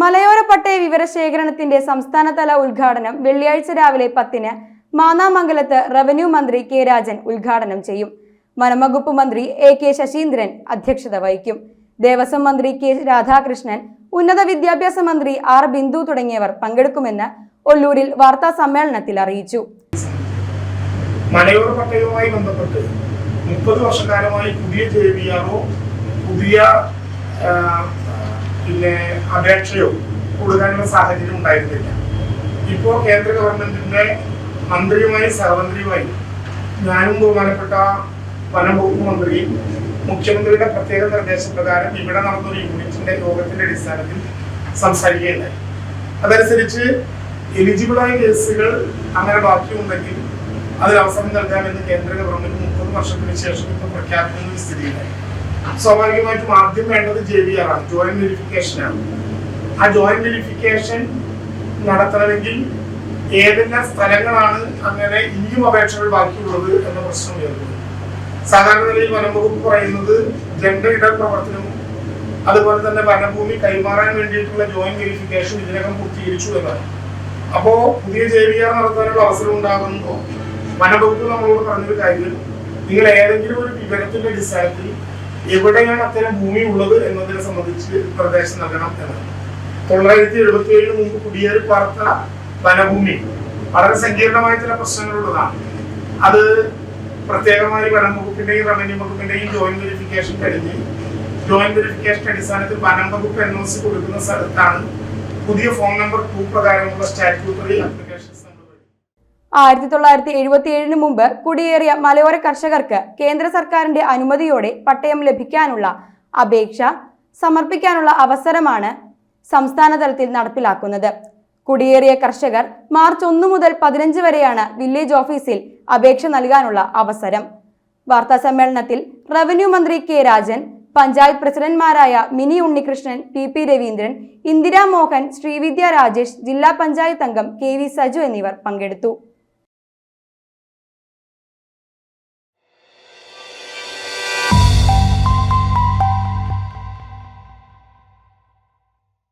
മലയോര പട്ടയ വിവരശേഖരണത്തിന്റെ സംസ്ഥാനതല ഉദ്ഘാടനം വെള്ളിയാഴ്ച രാവിലെ പത്തിന് മാന്നാമംഗലത്ത് റവന്യൂ മന്ത്രി കെ രാജൻ ഉദ്ഘാടനം ചെയ്യും. വനംവകുപ്പ് മന്ത്രി എ കെ ശശീന്ദ്രൻ അധ്യക്ഷത വഹിക്കും. ദേവസ്വം മന്ത്രി കെ രാധാകൃഷ്ണൻ ഉന്നത വിദ്യാഭ്യാസ മന്ത്രി ആർ ബിന്ദു തുടങ്ങിയവർ പങ്കെടുക്കുമെന്ന് ഒല്ലൂരിൽ വാർത്താ സമ്മേളനത്തിൽ അറിയിച്ചു. മലയോര പട്ടയവുമായി ബന്ധപ്പെട്ട് മുപ്പത് വർഷക്കാലമായി പുതിയ ജെ പുതിയ പിന്നെ അപേക്ഷയോ കൊടുക്കാനുള്ള സാഹചര്യം ഉണ്ടായിരുന്നില്ല. ഇപ്പോ കേന്ദ്ര ഗവൺമെന്റിന്റെ മന്ത്രിയുമായി സഹമന്ത്രിയുമായി ഞാനും ബഹുമാനപ്പെട്ട വനം വകുപ്പ് മന്ത്രിയും മുഖ്യമന്ത്രിയുടെ പ്രത്യേക നിർദ്ദേശപ്രകാരം ഇവിടെ നടന്നൊരു യൂണിറ്റിന്റെ യോഗത്തിന്റെ അടിസ്ഥാനത്തിൽ സംസാരിക്കുകയുണ്ടായി. അതനുസരിച്ച് എലിജിബിളായ കേസുകൾ അങ്ങനെ ബാക്കിയുണ്ടെങ്കിൽ അതിന് അവസരം നൽകാമെന്ന് കേന്ദ്ര ഗവൺമെന്റ് മുപ്പത് വർഷത്തിന് ശേഷം ഇപ്പൊ പ്രഖ്യാപിക്കുന്ന ഒരു സ്ഥിതിയിലായി സ്വാഭാവികമായിട്ടും ആദ്യം വേണ്ടത് ജെ വി ആർ ആണ്. ജോയിന്റ് വെരിഫിക്കേഷൻ ആണ്. ആ ജോയിന്റ് വെരിഫിക്കേഷൻ നടത്തണമെങ്കിൽ ഏതെല്ലാം സ്ഥലങ്ങളാണ് അങ്ങനെ ഇനിയും അപേക്ഷകൾ ബാക്കിയുള്ളത് എന്ന പ്രശ്നം ഉയർന്നത്. സാധാരണ നിലയിൽ വനംവകുപ്പ് പറയുന്നത് ജെൻഡർ ഇട പ്രവർത്തനവും അതുപോലെ തന്നെ വനഭൂമി കൈമാറാൻ വേണ്ടിയിട്ടുള്ള ജോയിന്റ് വെരിഫിക്കേഷൻ ഇതിനകം പൂർത്തീകരിച്ചു എന്നാണ് അപ്പോ പുതിയ ജെ വി ആർ നടത്താനുള്ള അവസരം ഉണ്ടാകുമ്പോൾ വനംവകുപ്പ് നമ്മളോട് പറഞ്ഞൊരു കാര്യം നിങ്ങൾ ഏതെങ്കിലും ഒരു വിവരത്തിന്റെ അടിസ്ഥാനത്തിൽ എവിടെയാണ് അത്തരം ഭൂമി ഉള്ളത് എന്നതിനെ സംബന്ധിച്ച് നിർദ്ദേശം നൽകണം എന്ന് തൊള്ളായിരത്തി എഴുപത്തി ഏഴിന് മുമ്പ് കുടിയേറി പാർത്ത വനഭൂമി വളരെ സങ്കീർണമായ ചില പ്രശ്നങ്ങളുള്ളതാണ്. അത് പ്രത്യേകമായി വനം വകുപ്പിന്റെയും റവന്യൂ വകുപ്പിന്റെയും ജോയിന്റ് വെരിഫിക്കേഷൻ കഴിഞ്ഞ് ജോയിന്റ് വെരിഫിക്കേഷൻ അടിസ്ഥാനത്തിൽ വനം വകുപ്പ് എൻ ഒ സി കൊടുക്കുന്ന സ്ഥലത്താണ് പുതിയ ഫോൺ നമ്പർ ടു പ്രകാരമുള്ള സ്റ്റാറ്റ്യൂട്ടറി വഴി ആയിരത്തി തൊള്ളായിരത്തി എഴുപത്തി ഏഴിന് മുമ്പ് കുടിയേറിയ മലയോര കർഷകർക്ക് കേന്ദ്ര സർക്കാരിന്റെ അനുമതിയോടെ പട്ടയം ലഭിക്കാനുള്ള അപേക്ഷ സമർപ്പിക്കാനുള്ള അവസരമാണ് സംസ്ഥാന തലത്തിൽ നടപ്പിലാക്കുന്നത്. കുടിയേറിയ കർഷകർ മാർച്ച് ഒന്ന് മുതൽ പതിനഞ്ച് വരെയാണ് വില്ലേജ് ഓഫീസിൽ അപേക്ഷ നൽകാനുള്ള അവസരം. വാർത്താ സമ്മേളനത്തിൽ റവന്യൂ മന്ത്രി കെ രാജൻ പഞ്ചായത്ത് പ്രസിഡന്റ്മാരായ മിനി ഉണ്ണികൃഷ്ണൻ പി പി രവീന്ദ്രൻ ഇന്ദിരാ മോഹൻ ശ്രീവിദ്യ രാജേഷ് ജില്ലാ പഞ്ചായത്ത് അംഗം കെ വി സജു എന്നിവർ പങ്കെടുത്തു.